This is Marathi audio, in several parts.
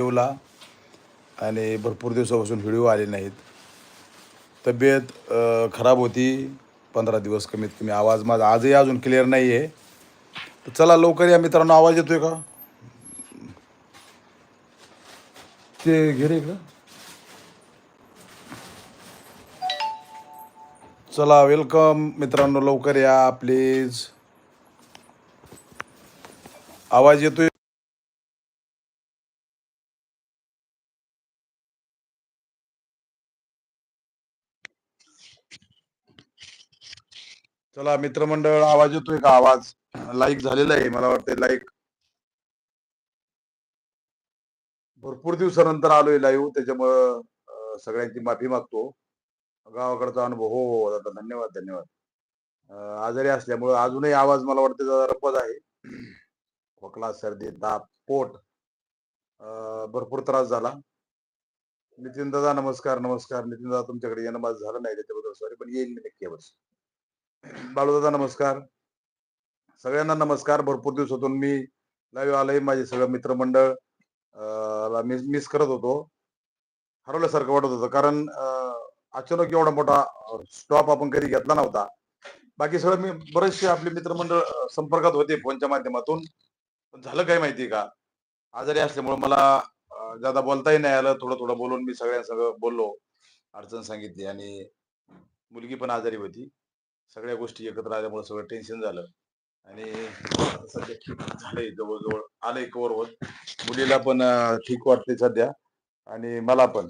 ठेवला आणि भरपूर दिवसापासून व्हिडिओ आले नाहीत. तब्येत खराब होती. पंधरा दिवस कमीत कमी आवाज माझा आजही अजून क्लिअर नाही आहे तर चला लवकर या मित्रांनो आवाज येतोय का? ते घे रे चला वेलकम मित्रांनो लवकर या प्लीज आवाज येतोय? चला मित्रमंडळ आवाज येतोय का? आवाज लाईक झालेला आहे मला वाटतं लाईक भरपूर दिवसानंतर आलोय लाईव्ह त्याच्यामुळं सगळ्यांची माफी मागतो. गावाकडचा अनुभव हो हो, हो दादा धन्यवाद धन्यवाद. आजारी असल्यामुळं अजूनही आवाज मला वाटतं जरा रपद आहे. खोकला सर्दी ताप पोट भरपूर त्रास झाला. नितीन दादा नमस्कार नमस्कार. नितीन दादा तुमच्याकडे येणं माझं झालं नाही त्याच्याबद्दल सॉरी पण येईल मी नक्की यावर्षी. बाळूदादा नमस्कार. सगळ्यांना नमस्कार. भरपूर दिवसातून मी लाईव्ह आलंय. माझे सगळं मित्रमंडळ मिस मिस करत होतो. हरवल्यासारखं वाटत होतं. कारण अचानक एवढा मोठा स्टॉप आपण कधी घेतला नव्हता. बाकी सगळं मी बरेचसे आपले मित्रमंडळ संपर्कात होते फोनच्या माध्यमातून. पण झालं काय माहिती का? आजारी असल्यामुळे मला जादा ज्यादा बोलताही नाही आलं. थोडं थोडं बोलून मी सगळ्यांसंग बोललो. अडचण सांगितली आणि मुलगी पण आजारी होती. सगळ्या गोष्टी एकत्र आल्यामुळे सगळं टेन्शन झालं. आणि सध्या ठीक झालंय जवळजवळ आलंय कवर होत मुलीला पण ठीक वाटते सध्या. आणि मला पण.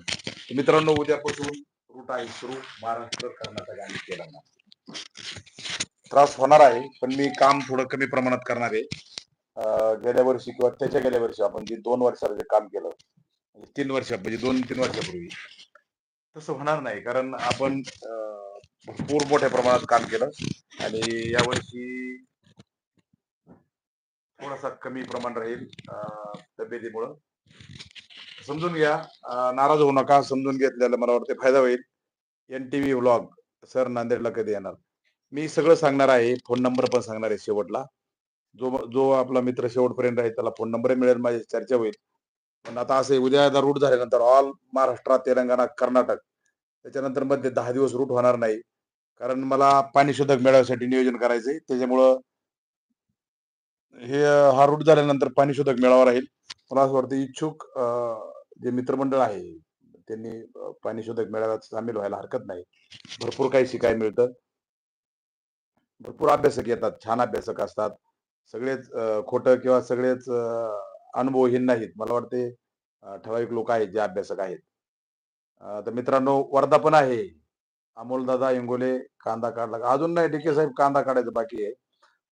मित्रांनो उद्यापासून रूट आहे सुरू. महाराष्ट्र कर्नाटक आणि तेलंगणा. त्रास होणार आहे पण मी काम थोडं कमी प्रमाणात करणार आहे. गेल्या वर्षी किंवा त्याच्या गेल्या वर्षी आपण जे दोन वर्षाला जे काम केलं म्हणजे तीन वर्ष म्हणजे दोन तीन वर्षापूर्वी. तसं होणार नाही कारण आपण अं, भरपूर मोठ्या प्रमाणात काम केलं. आणि यावर्षी थोडासा कमी प्रमाण राहील तब्येतीमुळं. समजून घ्या नाराज होऊ नका समजून घेतल्याला मला वाटते फायदा होईल. N T V vlog sir नांदेडला कधी येणार? मी सगळं सांगणार आहे फोन नंबर पण सांगणार आहे शेवटला. जो जो आपला मित्र शेवटपर्यंत राहील त्याला फोन नंबर मिळेल माझी चर्चा होईल. पण आता असं उद्या रूट झाल्यानंतर ऑल महाराष्ट्रात तेलंगणा कर्नाटक त्याच्यानंतरमध्ये दहा दिवस रूट होणार नाही. कारण मला पाणी शोधक मेळाव्यासाठी नियोजन करायचंय. त्याच्यामुळं हे हा रूट झाल्यानंतर पाणी शोधक मेळावा राहील. मला असं वाटतं इच्छुक जे मित्रमंडळ आहे त्यांनी पाणी शोधक मेळाव्यात सामील व्हायला हरकत नाही. भरपूर काही शिकायला मिळतं. भरपूर अभ्यासक येतात छान अभ्यासक असतात. सगळेच खोट खोटं किंवा सगळेच अनुभवहीन नाहीत. मला वाटते ठराविक लोक आहेत जे अभ्यासक आहेत. तर मित्रांनो वर्धा पण आहे. अमोलदादा इंगोले कांदा काढला. का? अजून नाही डीके साहेब कांदा काढायचं बाकी आहे.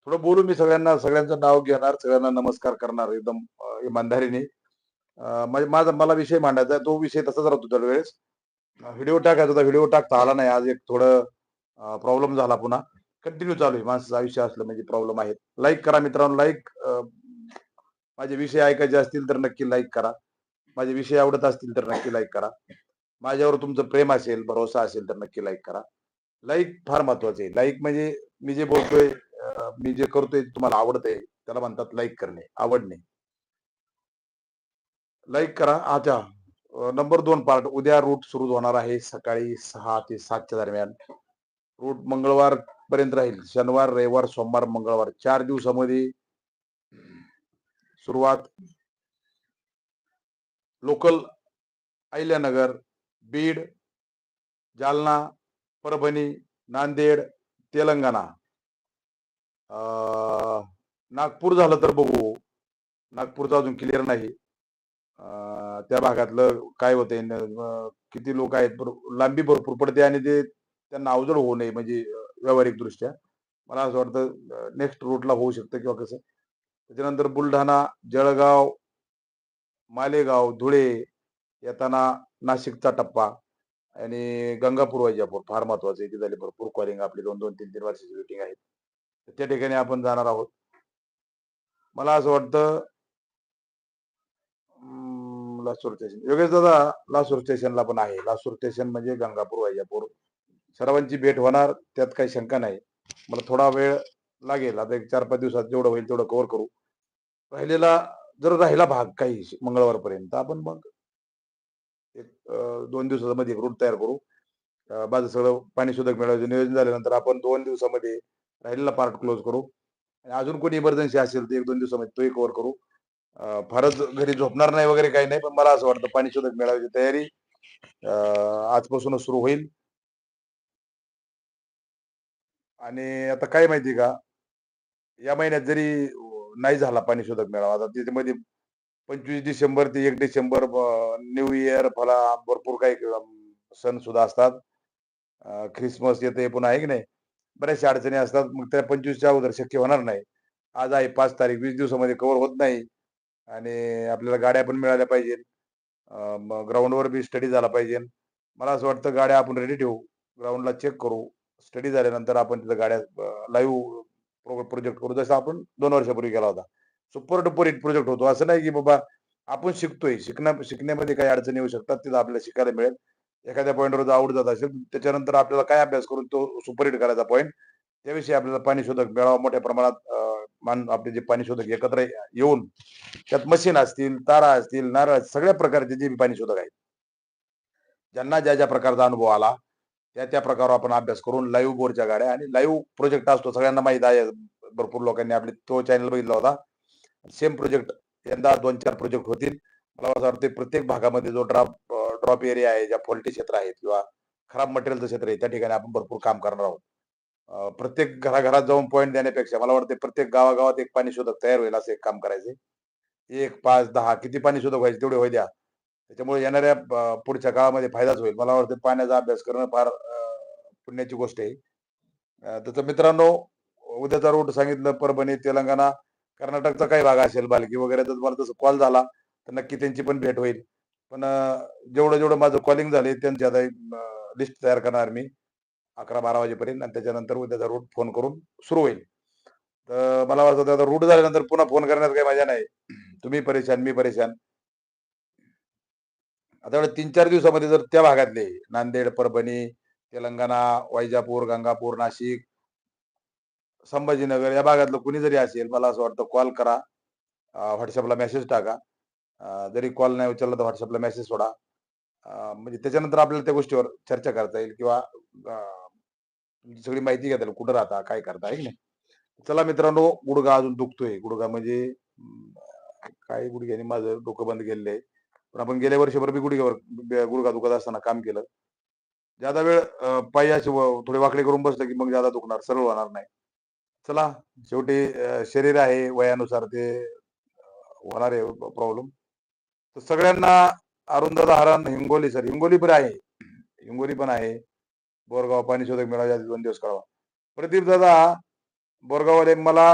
थोडं बोलू मी सगळ्यांना सगळ्यांचं नाव घेणार सगळ्यांना नमस्कार करणार एकदम इमानदारीने. म्हणजे माझा मला विषय मांडायचा आहे तो विषय तसाच राहतो दरवेळेस. व्हिडिओ टाकायचा होता व्हिडिओ टाकता आला नाही आज एक थोडं प्रॉब्लेम झाला पुन्हा. कंटिन्यू चालू आहे माणसाचं आयुष्य असलं म्हणजे प्रॉब्लेम आहेत. लाईक करा मित्रांनो लाईक माझे विषय ऐकायचे असतील तर नक्की लाईक करा. माझे विषय आवडत असतील तर नक्की लाईक करा. माझ्यावर तुमचं प्रेम असेल भरोसा असेल तर नक्की लाईक करा. लाईक फार महत्वाचं आहे. लाईक म्हणजे मी जे बोलतोय मी जे करतोय तुम्हाला आवडतंय. त्याला म्हणतात लाईक करणे. आवडणे. लाईक करा. अच्छा. नंबर दोन पार्ट उद्या रूट सुरू होणार आहे सकाळी सहा ते सातच्या दरम्यान. रूट मंगळवार पर्यंत राहील. शनिवार रविवार सोमवार मंगळवार. चार दिवसामध्ये सुरुवात. लोकल अहिल्यानगर बीड जालना परभणी नांदेड तेलंगणा. नागपूर झालं तर बघू. नागपूरचं अजून क्लिअर नाही. त्या भागातलं काय होते न- किती लोक आहेत लांबी भरपूर पडते आणि ते त्यांना अवजड होऊ नये म्हणजे व्यावहारिक दृष्ट्या मला असं वाटतं नेक्स्ट रूटला होऊ शकतं किंवा कसं. त्याच्यानंतर बुलढाणा जळगाव मालेगाव धुळे येताना नाशिकचा टप्पा आणि गंगापूर वैजापूर फार महत्वाचं इथे झाली भरपूर कॉलिंग आपली दोन दोन तीन तीन वर्षाची मिटिंग आहे. त्या ठिकाणी आपण जाणार आहोत. मला असं वाटतं लासूर स्टेशन योगेश दादा लासूर स्टेशनला पण आहे. लासूर स्टेशन म्हणजे गंगापूर वैजापूर. सर्वांची भेट होणार त्यात काही शंका नाही. मला थोडा वेळ लागेल. आता एक चार पाच दिवसात जेवढं होईल तेवढं कव्हर करू. राहिलेला जर राहिला भाग काही मंगळवारपर्यंत आपण मग एक दोन दिवसामध्ये एक रूट तयार करू. माझं सगळं पाणी शोधक मिळवायचं नियोजन झाल्यानंतर आपण दोन दिवसामध्ये राहिलेला पार्ट क्लोज करू. आणि अजून कोणी इमर्जन्सी असेल तर एक दोन दिवसामध्ये तोही कव्हर करू. फारच घरी झोपणार नाही वगैरे काही नाही पण मला असं वाटतं पाणी शोधक मिळवायची तयारी आजपासूनच सुरू होईल. आणि आता काय माहिती का? या महिन्यात जरी नाही झाला पाणी शोधक मेळावा आता त्याच्यामध्ये पंचवीस डिसेंबर ते एक डिसेंबर न्यू इयर फला भरपूर काही सण सुद्धा असतात. ख्रिसमस येते पुन्हा आहे की नाही? बऱ्याचशा अडचणी असतात. मग त्या पंचवीसच्या अगोदर शक्य होणार नाही. आज आहे पाच तारीख वीस दिवसामध्ये कव्हर होत नाही आणि आपल्याला गाड्या पण मिळाल्या पाहिजेत. ग्राउंडवर बी स्टडी झाला पाहिजे. मला असं वाटतं गाड्या आपण रेडी ठेवू. ग्राउंडला चेक करू. स्टडी झाल्यानंतर आपण तिथं गाड्या लाईव्ह प्रोजेक्ट करू. जसं आपण दोन वर्षापूर्वी केला होता. सुपर डुपर हिट प्रोजेक्ट होतो. असं नाही की बाबा आपण शिकतोय. शिकण्या शिकण्यामध्ये काही अडचणी येऊ शकतात. तिथं आपल्याला शिकायला मिळेल. एखाद्या पॉईंटवर जर आवड जात असेल त्याच्यानंतर आपल्याला काय अभ्यास करून तो सुपर हिट करायचा पॉईंट त्याविषयी आपल्याला पाणी शोधक मेळावा मोठ्या प्रमाणात मान आपले जे पाणी शोधक एकत्र येऊन त्यात मशीन असतील तारा असतील नारळ सगळ्या प्रकारचे जे पाणी शोधक आहेत ज्यांना ज्या ज्या प्रकारचा अनुभव आला त्या त्या प्रकारावर आपण अभ्यास करून लाईव्ह बोरच्या गाड्या आणि लाईव्ह प्रोजेक्ट असतो. सगळ्यांना माहीत आहे. भरपूर लोकांनी आपले तो चॅनल बघितला होता. सेम प्रोजेक्ट यंदा दोन चार प्रोजेक्ट होतील. मला असं वाटतं प्रत्येक भागामध्ये जो ड्रॉप ड्रॉप एरिया आहे ज्या फॉल्टी क्षेत्र आहेत किंवा खराब मटेरियलचं क्षेत्र आहे त्या ठिकाणी आपण भरपूर काम करणार आहोत. प्रत्येक घराघरात जाऊन पॉईंट देण्यापेक्षा मला वाटतं प्रत्येक गावागावात एक पाणी शोधक तयार होईल असं एक काम करायचे एक पाच दहा किती पाणी शोधक व्हायचे तेवढे होई द्या. त्याच्यामुळे येणाऱ्या पुढच्या काळामध्ये फायदाच होईल. मला वाटतं पाण्याचा अभ्यास करणं फार पुण्याची गोष्ट आहे. त्याचं मित्रांनो उद्याचा रूट सांगितलं परभणी तेलंगणा. कर्नाटकचा काही भाग असेल बालकी वगैरे तर मला तसं कॉल झाला तर नक्की त्यांची पण भेट होईल. पण जेवढं जेवढं माझं कॉलिंग झाले त्यांची आता लिस्ट तयार करणार मी. अकरा बारा वाजेपर्यंत आणि त्याच्यानंतर उद्याचा रूट फोन करून सुरू होईल. तर मला वाटतं आता रूट झाल्यानंतर पुन्हा फोन करण्यात काही मजा नाही. तुम्ही परेशान मी परेशान. आता तीन चार दिवसामध्ये जर त्या भागातले नांदेड परभणी तेलंगणा वैजापूर गंगापूर नाशिक संभाजीनगर या भागातलं कुणी जरी असेल मला असं वाटतं कॉल करा. व्हॉट्सअपला मेसेज टाका. जरी कॉल नाही उचलला तर व्हॉट्सअपला मेसेज सोडा. म्हणजे त्याच्यानंतर आपल्याला त्या गोष्टीवर चर्चा करता येईल किंवा सगळी माहिती घेता येईल. कुठं राहता काय करता आहे नाही? चला मित्रांनो गुडगा अजून दुखतोय. गुडगा म्हणजे काही काय गुडघ्याने माझं डोकं बंद केलेलं आहे. पण आपण गेल्या वर्षभर बी गुडघ्यावर गुडघा दुखत असताना काम केलं. ज्यादा वेळ अं, पायी असे थोडे वाकडे करून बसलं की मग ज्यादा दुखणार सरळ होणार नाही. चला शेवटी शरीर आहे वयानुसार ते होणार आहे प्रॉब्लेम तर सगळ्यांना अरुंदादा हरण हिंगोली सर हिंगोली पण आहे. हिंगोली पण आहे. बोरगाव पाणी शोधक मेळावा दोन दिवस कळवा प्रदीप दादा बोरगाववाले मला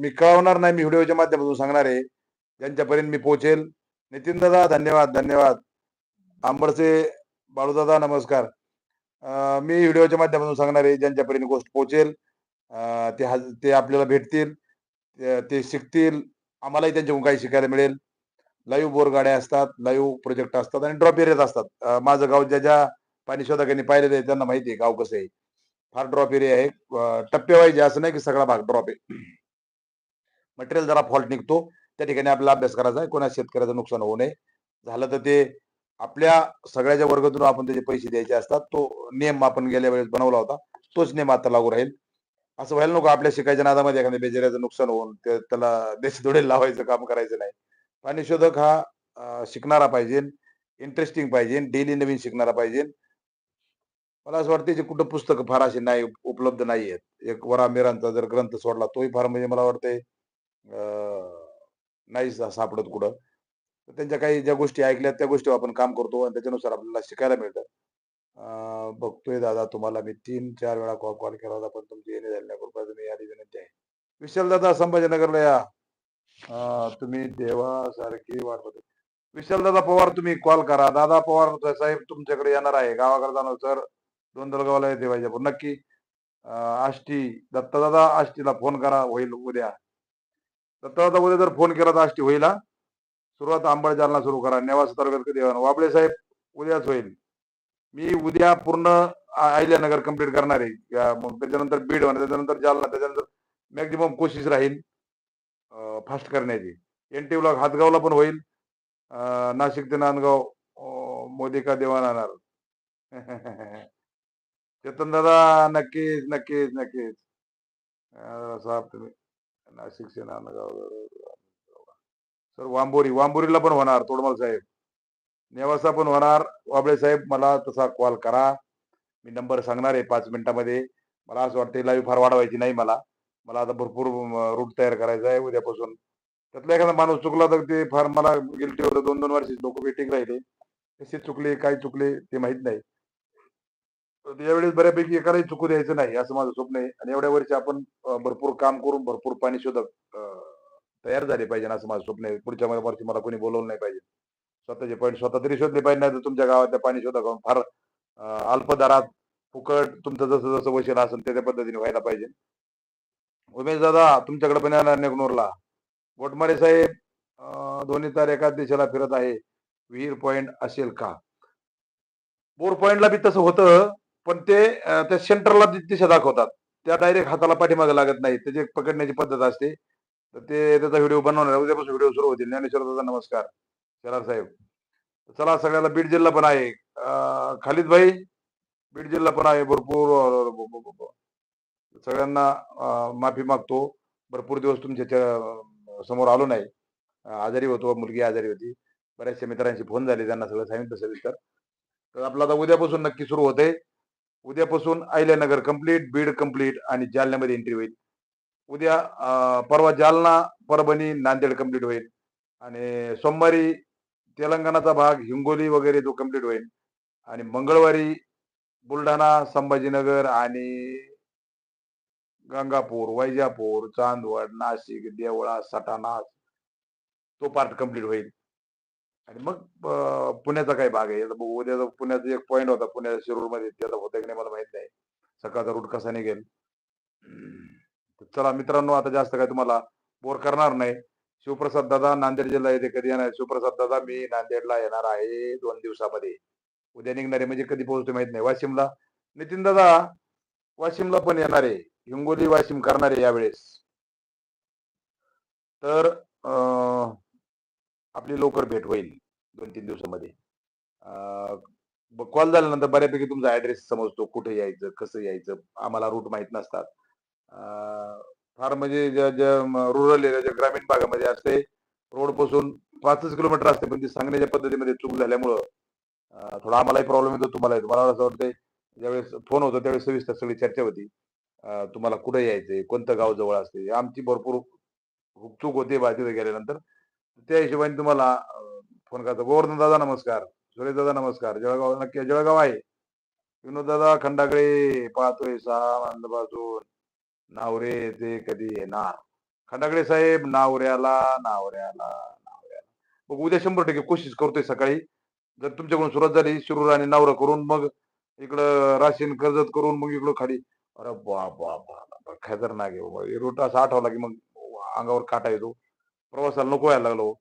मी कळवणार नाही मी व्हिडिओच्या माध्यमातून सांगणार आहे. ज्यांच्यापर्यंत मी पोहोचेल. नितीन दादा धन्यवाद धन्यवाद. आंबडचे बाळूदादा नमस्कार. मी व्हिडिओच्या माध्यमातून सांगणार आहे ज्यांच्यापर्यंत गोष्ट पोहोचेल. ते हज- ते आपल्याला भेटतील ते- शिकतील. आम्हालाही त्यांच्याकडून काही शिकायला मिळेल. लाईव्ह बोर गाड्या असतात लाईव्ह प्रोजेक्ट असतात आणि ड्रॉप एरियात असतात. माझं गाव ज्या ज्या पाणी शोधकांनी पाहिलेलं आहे त्यांना माहिती आहे गाव कसं आहे. फार ड्रॉप एरिया आहे. अं, टप्पेवाईज असं नाही की सगळा भाग ड्रॉप आहे. मटेरियल जरा फॉल्ट निघतो. त्या ठिकाणी आपला अभ्यास करायचा आहे. कोणा शेतकऱ्याचं नुकसान होऊ नये. झालं तर ते आपल्या सगळ्याच्या वर्गातून आपण त्याचे पैसे द्यायचे असतात. तो नियम आपण गेल्या वेळेस बनवला होता. तोच नियम आता लागू राहील. असं व्हायला नको आपल्या शिकायच्या नादामध्ये एखाद्या बेजेऱ्याचं नुकसान होऊन त्याला देशदोडे लावायचं काम करायचं नाही. पाणी शोधक हा शिकणारा पाहिजे इंटरेस्टिंग पाहिजे डेली नवीन शिकणारा पाहिजे. मला असं वाटतं जे कुठं पुस्तकं फार अशी नाही उपलब्ध नाही आहेत. एक वरा मिरांचा जर ग्रंथ सोडला तोही फार म्हणजे मला वाटतंय अं, नाही सापडत कुठं. तर त्यांच्या काही ज्या गोष्टी ऐकल्यात त्या गोष्टी आपण काम करतो आणि त्याच्यानुसार आपल्याला शिकायला मिळतं. बघतोय दादा तुम्हाला. मी तीन चार वेळा कॉल कॉल केला होता पण तुमची येणे झाली नाही. कृपया तुम्ही यादी विनंती आहे विशाल दादा संभाजीनगरला या. तुम्ही देवासारखी वाट बघत विशाल दादा पवार तुम्ही कॉल करा. दादा पवार साहेब तुमच्याकडे येणार आहे. गावाकडे जाणार सर दोन दलगावला येते पाहिजे. नक्की आष्टी दत्तदादा आष्टीला फोन करा. होईल उद्या. दत्तदादा उद्या जर फोन केला तर आष्टी होईल सुरुवात आंबळ जालना सुरू करा. नेवासा तालुक्यात कधी वाबळे साहेब उद्याच होईल. मी उद्या पूर्ण आयल्यानगर कंप्लीट करणार आहे. मग त्याच्यानंतर बीड होणार त्याच्यानंतर जालना त्याच्यानंतर मॅक्झिमम कोशिश राहील फास्ट करण्याची. एन टी ब्लॉक हातगावला पण होईल. नाशिक ते नांदगाव मोदी का देवाण आणणार? चेतन दादा नक्कीच नक्कीच नक्कीच. साहेब तुम्ही नाशिक से नांदगाव सर वांबोरी वांबोरीला पण होणार तोडमल साहेब. नेवासा पण होणार. वाबळे साहेब मला तसा कॉल करा. मी नंबर सांगणार आहे पाच मिनिटामध्ये. मला असं वाटतं लाईव्ह फार वाढवायची नाही मला. मला आता भरपूर रूट तयार करायचा आहे उद्यापासून. त्यातला एखादा माणूस चुकला तर ते फार मला गिल्टी होतं. दोन दोन वर्ष लोक वेटिंग राहिले. कसे चुकले काय चुकले ते माहीत नाही. यावेळेस बऱ्यापैकी एकालाही चुकू द्यायचं नाही असं माझं स्वप्न आहे. आणि एवढ्या वर्षी आपण भरपूर काम करून भरपूर पाणी शोधक तयार झाले पाहिजे असं माझं स्वप्न आहे. पुढच्या वर्षी मला कोणी बोलवलं नाही पाहिजे. स्वतःचे पॉईंट स्वतः तरी शोधले पाहिजे नाही तर तुमच्या गावातल्या पाणी शोधक फार अं, अल्प दरात फुकट तुमचं जसं जसं वशील असेल त्या पद्धतीने व्हायला पाहिजे. उमेश दादा तुमच्याकडे पण येणार नेगनूरला गोटमारे साहेब दोन्ही तार एकाच दिशेला फिरत आहे. विहीर पॉइंट असेल का? बोर पॉइंटला बी तसं होतं पण ते त्या सेंटरला दिशा दाखवतात. त्या डायरेक्ट हाताला पाठीमागे लागत नाही. त्याची पकडण्याची पद्धत असते. तर ते त्याचा व्हिडिओ बनवणार उद्यापासून व्हिडिओ सुरू होतील. ज्ञानेश्वर दादा नमस्कार. शरार साहेब. चला सगळ्याला बीड जिल्हा पण आहे. अं, खालिद भाई बीड जिल्हा पण आहे भरपूर. सगळ्यांना माफी मागतो. भरपूर दिवस तुमच्यासमोर आलो नाही. आजारी होतो मुलगी आजारी होती. बऱ्याचशा मित्रांशी फोन झाले त्यांना सगळं सांगितलं सविस्तर. तर आपलं आता उद्यापासून नक्की सुरू होते उद्यापासून अहिल्यानगर कंप्लीट बीड कंप्लीट आणि जालन्यामध्ये एंट्री होईल. उद्या परवा जालना परभणी नांदेड कंप्लीट होईल. आणि सोमवारी तेलंगणाचा भाग हिंगोली वगैरे तो कंप्लीट होईल. आणि मंगळवारी बुलढाणा संभाजीनगर आणि गंगापूर वैजापूर चांदवड नाशिक देवळा सटाणा तो पार्ट कंप्लीट होईल. आणि मग पुण्याचा काही भाग आहे. उद्याचा पुण्याचा एक पॉईंट होता पुण्या शिरूरमध्ये त्याचा होता की नाही मला माहीत नाही. सकाळचा रूट कसा निघेल? चला मित्रांनो आता जास्त काय तुम्हाला बोर करणार नाही. शिवप्रसाद दादा नांदेड जिल्हा येथे कधी येणार शिवप्रसाद दादा मी नांदेडला येणार आहे दोन दिवसामध्ये. उद्या निघणारे म्हणजे कधी पोहोचतो माहीत नाही. वाशिमला. नितीन दादा वाशिमला पण येणार आहे. हिंगोली वाशिम करणार आहे यावेळेस. तर अं, आपली लवकर भेट होईल दोन तीन दिवसामध्ये कॉल झाल्यानंतर बऱ्यापैकी तुमचा ऍड्रेस समजतो. कुठे यायचं कसं यायचं आम्हाला रूट माहीत नसतात. फार म्हणजे ज्या ज्या रुरल एरिया ज्या ग्रामीण भागामध्ये असते रोडपासून पाचच किलोमीटर असते पण ती सांगण्याच्या पद्धतीमध्ये चूक झाल्यामुळं थोडा आम्हालाही प्रॉब्लेम येतो तुम्हाला मला असं वाटतंय ज्यावेळेस फोन होतो त्यावेळेस सविस्तर सगळी चर्चा होती. तुम्हाला कुठे यायचंय कोणतं गाव जवळ असते आमची भरपूर चूक होते बा तिथे गेल्यानंतर. त्या हिशोबाने तुम्हाला फोन करतो. गोवर्धन दादा नमस्कार. सुरेश दादा नमस्कार. जळगाव नक्की जळगाव आहे. विनोद दादा खंडाकडे पाहतोय सहा बाजून नावरे ते कधी येणार. खंडागडे साहेब नावऱ्याला नावऱ्याला नावऱ्याला. मग उद्या शंभर टक्के कोशिश करतोय सकाळी. जर तुमच्याकडून सुरुवात झाली शिरूर आणि नावरा करून मग इकडं राशीन कर्जत करून मग इकडं खाली. अरे बा बा बा खतरनाक आहे बाबा. असा आठवला की मग अंगावर काटा येतो. प्रवासाला नको व्हायला लागलो.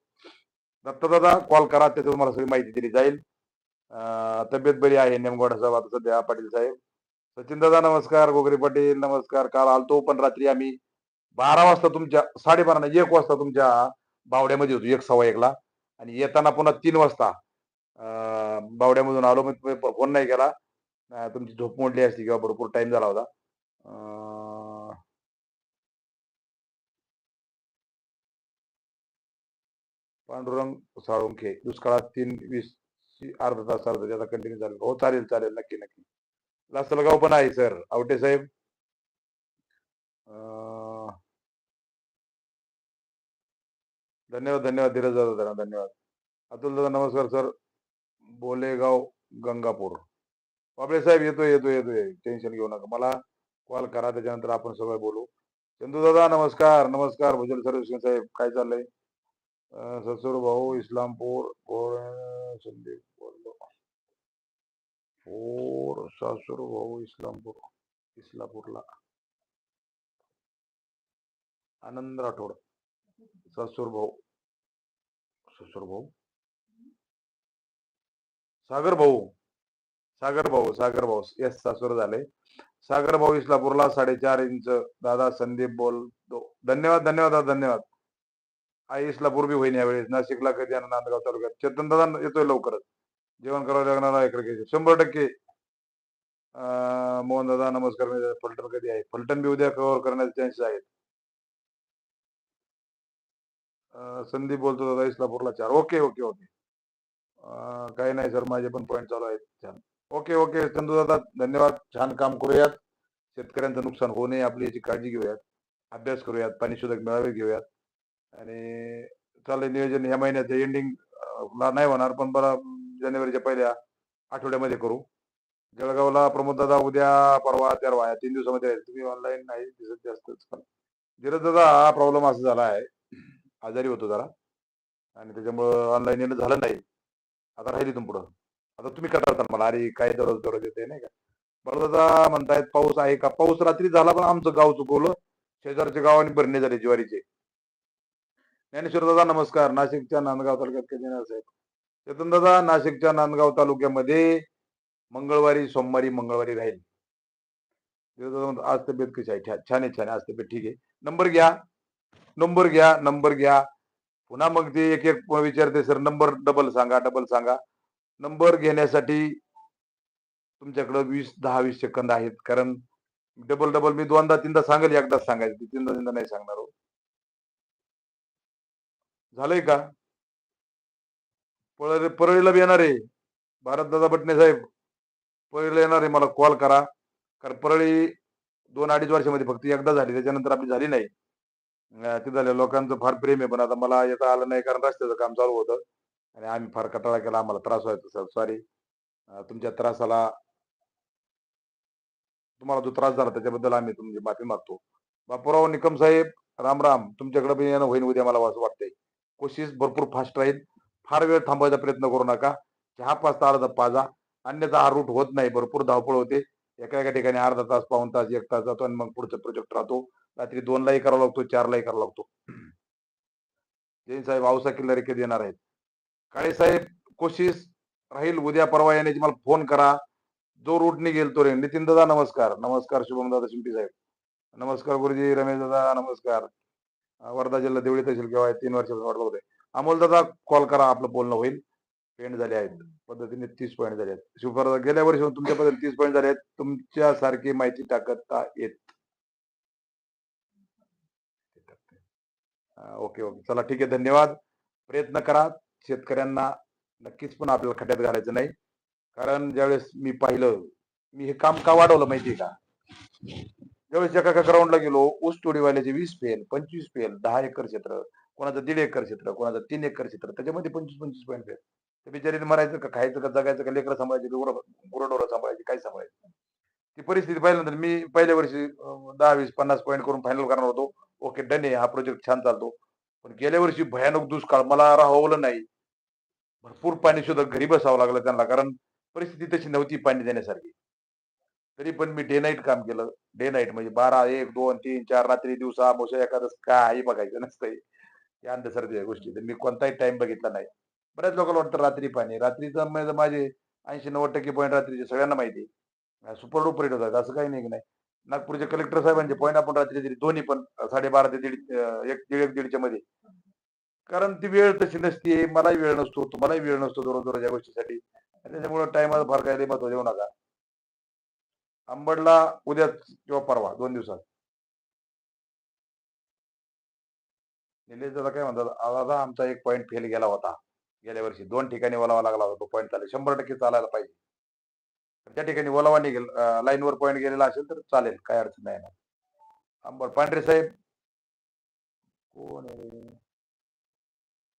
दत्तदादा कॉल करा त्याच्यावर तुम्हाला सगळी माहिती दिली जाईल. तब्येत बरी आहे नेमगोडा साहेब आता सध्या पाटील साहेब. सचिन दादा नमस्कार. गोगरे पाटील नमस्कार. काल आलतो पण रात्री आम्ही बारा वाजता तुमच्या साडेबारा नाही एक वाजता तुमच्या बावड्यामध्ये होतो एक सव्वा एकला. आणि येताना पुन्हा तीन वाजता बावड्यामधून आलो. मग तुम्ही फोन नाही केला. तुमची झोप मोडली असती किंवा भरपूर टाइम झाला होता. पांडुरंग साळुंखे दुष्काळात तीन वीस अर्धा तास अर्धा त्याचा कंटिन्यू चालेल हो चालेल चालेल. नक्की नक्की. लासलगाव पण आहे सर. आवटे साहेब. धन्यवाद धन्यवाद. धीरज दादा धन्यवाद धन्यवाद. अतुल दादा नमस्कार सर. बोलेगाव गंगापूर. बाबळे साहेब येतोय येतोय येतोय. टेन्शन घेऊ नका. मला कॉल करा त्याच्यानंतर आपण सगळं बोलू. चंदू दादा नमस्कार नमस्कार. भुजल सर्व्हिस साहेब काय चाललंय? ससुर भाऊ इस्लामपूर संदीप. और सासूर भाऊ इस्लामपूर इस्लापूरला आनंद राठोड सासूर भाऊ ससुर भाऊ सागर भाऊ सागर भाऊ सागर भाऊ येस सासूर झाले. सागर भाऊ इस्लापूरला साडेचार इंच. दादा संदीप बोलतो धन्यवाद धन्यवाद दादा धन्यवाद. आई इस्लापूर बी होईन यावेळेस. नाशिकला कधी येणार नांदगाव तालुक्यात? चेतन दादा येतोय लवकरच. जेवण करावं लागणार आहे इकडे शंभर टक्के. मोहन दादा नमस्कार. मी फलटण कधी आहे? फलटण बी उद्या कव्हर करण्याचे चान्सेस आहेत. संदीप बोलतो दादा इस्लापूरला चार. Okay okay okay. काही नाही सर माझे पण पॉईंट चालू आहेत. छान. Okay okay. चंदू दादा धन्यवाद. छान काम करूयात. शेतकऱ्यांचं नुकसान होऊ नये आपली याची काळजी घेऊयात. अभ्यास करूयात पाणी शोधक मेळावे घेऊयात. आणि चालेल नियोजन ह्या महिन्याचं एंडिंग नाही होणार पण बरा जानेवारीच्या पहिल्या आठवड्यामध्ये करू. जळगावला प्रमोद दादा उद्या परवा तेरवा या तीन दिवसामध्ये आहे. तुम्ही ऑनलाईन नाही दिसत जास्त. धीरज दादा हा प्रॉब्लेम असा झाला आहे. आजारी होतो जरा. आणि त्याच्यामुळं ऑनलाईन येणं झालं नाही. आता राहिली तुम पुढं. आता तुम्ही कटाळता मला अरे काय दररोज दररोज येते नाही का? बरं दादा म्हणतायत पाऊस आहे का? पाऊस रात्री झाला पण आमचं गाव चुकवलं. शेजारच्या गावाने भरणे झाले ज्वारीचे. ज्ञानेश्वर दादा नमस्कार. नाशिकच्या नांदगाव तालुक्यात कधी येणार साहेब दादा नाशिकच्या नांदगाव तालुक्यामध्ये मंगळवारी सोमवारी मंगळवारी राहील. आज तब्येत कशी आहे? छान आहे छान आहे आज तब्येत ठीक आहे. नंबर घ्या. नंबर घ्या नंबर घ्या. पुन्हा मग ते एक एक विचारते सर नंबर डबल सांगा डबल सांगा. नंबर घेण्यासाठी तुमच्याकडं वीस दहा वीस सेकंद आहेत. कारण डबल डबल मी दोनदा तीनदा सांगेल एकदाच सांगायचं. तीनदा तीनदा नाही सांगणार हो. झालंय का? परळ परळीला बी येणार. आहे भारतदादा भटणे साहेब परळीला येणार आहे मला कॉल करा. कारण परळी दोन अडीच वर्षामध्ये फक्त एकदा झाली त्याच्यानंतर आपली झाली नाही. ते झालं लोकांचं फार प्रेम आहे पण आता मला येता आलं नाही कारण रस्त्याचं काम चालू होतं. आणि आम्ही फार कटाळा केला आम्हाला त्रास व्हायचा सर सॉरी तुमच्या त्रासाला तुम्हाला जो त्रास झाला त्याच्याबद्दल आम्ही तुमची माफी मागतो. बापूराव निकम साहेब राम राम. तुमच्याकडे पण येणं होईल उद्या मला असं वाटतंय. कोशिश भरपूर फास्ट राहील. फार वेळ थांबायचा प्रयत्न करू नका. चहा पाचता अर्धा पाजा. अन्यथा हा रूट होत नाही. भरपूर धावपळ होते. एका एका ठिकाणी अर्धा तास पाऊन तास एक तास जातो आणि मग पुढचा प्रोजेक्ट राहतो. रात्री दोनलाही करावा लागतो चारलाही करावा लागतो. जैन साहेब औसा किल्ला कधी येणार आहेत. काळे साहेब कोशिश राहील. उद्या परवा येण्याची मला फोन करा. जो रूट निघेल तो रे नितीन दादा नमस्कार. नमस्कार शुभम दादा शिंपी साहेब. नमस्कार गुरुजी रमेश दादा नमस्कार. वर्धा जिल्हा देवळी तहसील केव्हा तीन वर्षापासून वाट बघतोय. अमोलदादा कॉल करा आपलं बोलणं होईल. पेंड झाले आहेत. पद्धतीने तीस पॉईंट झाले आहेत. शिवकर गेल्या वर्षी तुमच्या पद्धतीने तीस पॉईंट झाले आहेत. तुमच्या सारखी माहिती टाकता येत ओके ओके चला ठीक आहे. धन्यवाद. प्रयत्न करा. शेतकऱ्यांना नक्कीच पण आपल्याला खड्ड्यात घालायचं नाही. कारण ज्यावेळेस मी पाहिलं मी हे काम का वाढवलं माहितीये का? ज्यावेळेस एका एका ग्राउंडला गेलो ऊस तोडीवाल्याचे वीस फेल पंचवीस फेल दहा एकर क्षेत्र. कोणाचं दीड एकर क्षेत्र कोणाचं तीन एकर क्षेत्र त्याच्यामध्ये पंचवीस पंचवीस पॉईंट फेल ते बिचारीने मरायचं का खायचं का जगायचं का लेकरं सांभाळायची गुरडोरं सांभाळायची काय सांभाळायचं ती परिस्थिती पाहिल्यानंतर मी पहिल्या वर्षी दहा वीस पन्नास पॉईंट करून फायनल करणार होतो. ओके डन आहे. हा प्रोजेक्ट छान चालतो. पण गेल्या वर्षी भयानक दुष्काळ मला राहवलं नाही. भरपूर पाणी सुद्धा घरी बसावं लागलं त्यांना कारण परिस्थिती तशी नव्हती पाणी देण्यासारखी. तरी पण मी डे नाईट काम केलं. डे नाईट म्हणजे बारा एक दोन तीन चार रात्री दिवसा मोशा एखादं काही बघायचं नसतंय. या अंधश्रद्धेच्या गोष्टी तर मी कोणताही टाइम बघितला नाही. बऱ्याच लोकांना वाटतं रात्री पाणी रात्रीचं म्हणजे माझे ऐंशी नव्वद टक्के पॉईंट रात्रीचे सगळ्यांना माहिती आहे. सुपर डुपर रेट होतात. असं काही नाही की नाही. नागपूरचे कलेक्टर साहेबांचे पॉईंट आपण रात्री दिली दोन्ही पण साडेबारा ते दीड एक दीड एक दीडच्या मध्ये. कारण ती वेळ तशी नसते. मलाही वेळ नसतो. तुम्हालाही वेळ नसतो दररोज दररोज या गोष्टीसाठी. त्याच्यामुळे टायमाला फार काही महत्त्व देऊ नका. अंबडला उद्याच किंवा परवा दोन दिवसात. निलेश दादा काय म्हणतात दादा आमचा एक पॉईंट फेल गेला होता. गेल्या वर्षी दोन ठिकाणी ओलावा लागला होता तो पॉईंट चालेल. शंभर टक्के चालायला पाहिजे. तर त्या ठिकाणी ओलावा निघेल लाईनवर पॉईंट गेलेला असेल तर चालेल काय अडचण नाही ना अंबर पांढरे साहेब. कोण आहे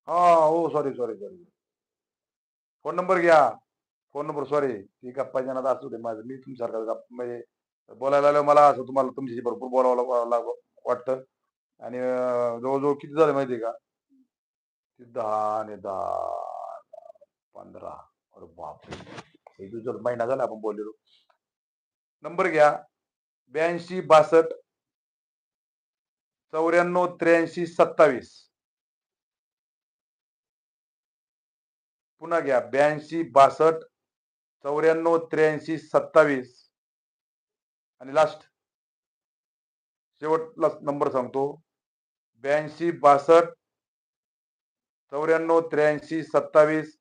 हा हो sorry sorry sorry phone number घ्या. फोन नंबर सॉरी ती गप्पा जनात असू दे माझं. मी तुमच्यासारखं गप्प- म्हणजे बोलायला आलो मला असं तुम्हाला तुमच्याशी भरपूर बोलावं लाग- लाग- वाटतं. आणि जवळजवळ किती झालं माहितीये का? ते दहा आणि दहा पंधरा. अरे बापरे! एक महिना झाला आपण बोललेलो. नंबर घ्या. ब्याऐंशी बासष्ट. चौऱ्याण्णव त्र्याऐंशी सत्तावीस. पुन्हा घ्या. ब्याऐंशी बासष्ट चौऱ्याण्णव त्र्याऐंशी सत्तावीस. आणि लास्ट शेवटला नंबर सांगतो. ब्याऐंशी बासष्ट चौऱ्याण्णव त्र्याऐंशी सत्तावीस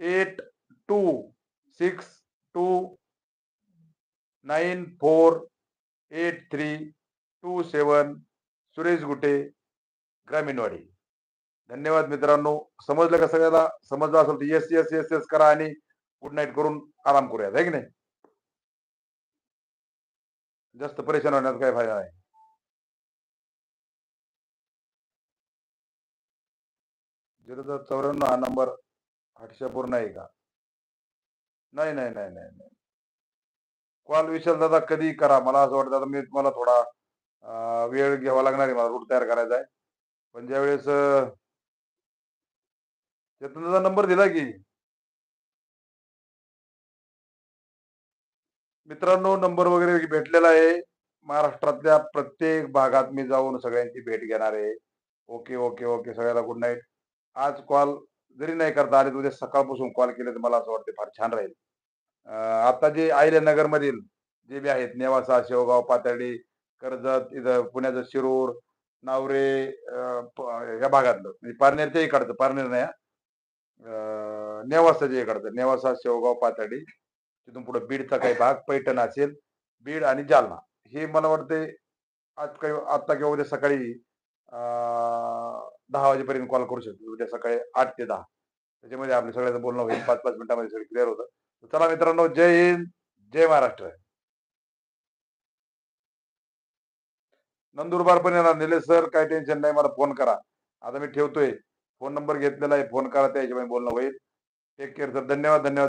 eight two six two nine four eight three two seven Suresh Gute Graminwadi धन्यवाद मित्रांनो. समजलं का सगळ्याला? समजलं असेल तर येस येस येस येस करा आणि गुड नाईट करून आराम करूयात आहे की नाही? जास्त परेशान होण्यात काय फायदा नाही. झिरो चौऱ्याण्णव हा नंबर आठशे पूर्ण आहे का? नाही नाही नाही नाही नाही. कॉल विशाल दादा कधी करा. मला असं वाटतं मी तुम्हाला थोडा वेळ घ्यावा लागणार आहे. मला रूट तयार करायचा आहे. पण ज्यावेळेस अं, चेतन दादा नंबर दिला की? मित्रांनो नंबर वगैरे भेटलेला आहे. महाराष्ट्रातल्या प्रत्येक भागात मी जाऊन सगळ्यांची भेट घेणार आहे. Okay okay okay. सगळ्याला गुड नाईट आज कॉल जरी नाही करता आले तर उद्या सकाळपासून कॉल केले तर मला असं वाटतं फार छान राहील आता जे आयले नगरमधील जे बी आहेत नेवासा शेवगाव पातळी कर्जत इथं पुण्याचं शिरूर नावरे या भागातलं म्हणजे पारनेरच्या इकडचं पारनेर नाही हा. नेवासाच्या इकडचं नेवासा शेवगाव पातळी तिथून पुढे बीडचा काही भाग पैठण असेल बीड आणि जालना हे मला वाटते आज काही आता किंवा उद्या सकाळी दहा वाजेपर्यंत कॉल करू शकतो. उद्या सकाळी आठ ते दहा. त्याच्यामध्ये आपलं सगळ्याचं बोलणं होईल. पाच पाच मिनिटामध्ये सगळं क्लिअर होतं. चला मित्रांनो जय हिंद जय महाराष्ट्र. नंदुरबार पण येणार. निलेश सर काही टेन्शन नाही. मला फोन करा. आता मी ठेवतोय. फोन नंबर घेतलेला आहे. फोन करा. त्या हिशोबाने बोलणं होईल. टेक केअर सर धन्यवाद धन्यवाद.